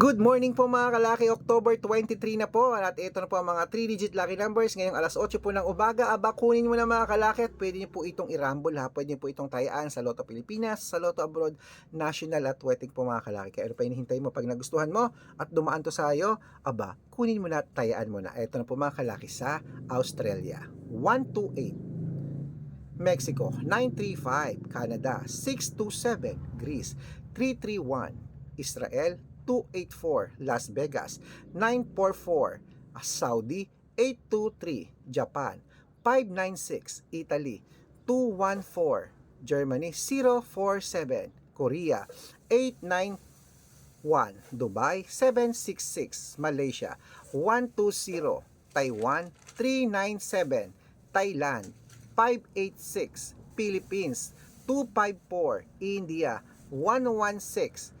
Good morning po mga kalaki, October 23 na po at ito na po ang mga 3-digit lucky numbers ngayong alas 8 po ng umaga. Aba, kunin mo na mga kalaki at pwede niyo po itong i-rumble ha. Pwede niyo po itong tayaan sa Lotto Pilipinas, sa Lotto Abroad, National at Wedding po mga kalaki. Kaya ano pa hinihintay mo pag nagustuhan mo at dumaan to sa iyo, aba, kunin mo na at tayaan mo na. Ito na po mga kalaki sa Australia. 128 Mexico 935, Canada 627, Greece 331, Israel 284, Las Vegas. 944, Saudi. 823, Japan. 596, Italy. 214, Germany. 047, Korea. 891, Dubai. 766, Malaysia. 120, Taiwan. 397, Thailand. 586, Philippines. 254, India. 116,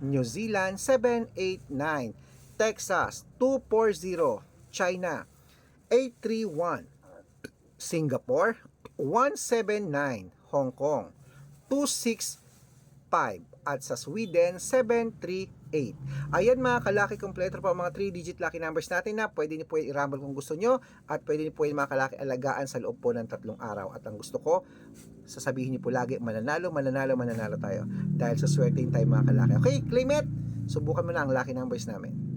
New Zealand 789, Texas 240, China 831, Singapore 179, Hong Kong 265 at sa Sweden 738. Ayan mga kalaki kompleto po ang mga 3-digit lucky numbers natin na pwede niyo po i-rumble kung gusto nyo at pwede niyo po yung mga kalaki alagaan sa loob po ng tatlong araw. At ang gusto ko, sasabihin niyo po lagi, mananalo, mananalo, mananalo tayo. Dahil sa swerte tayo mga kalaki. Okay, claim it! Subukan mo na ang lucky numbers namin.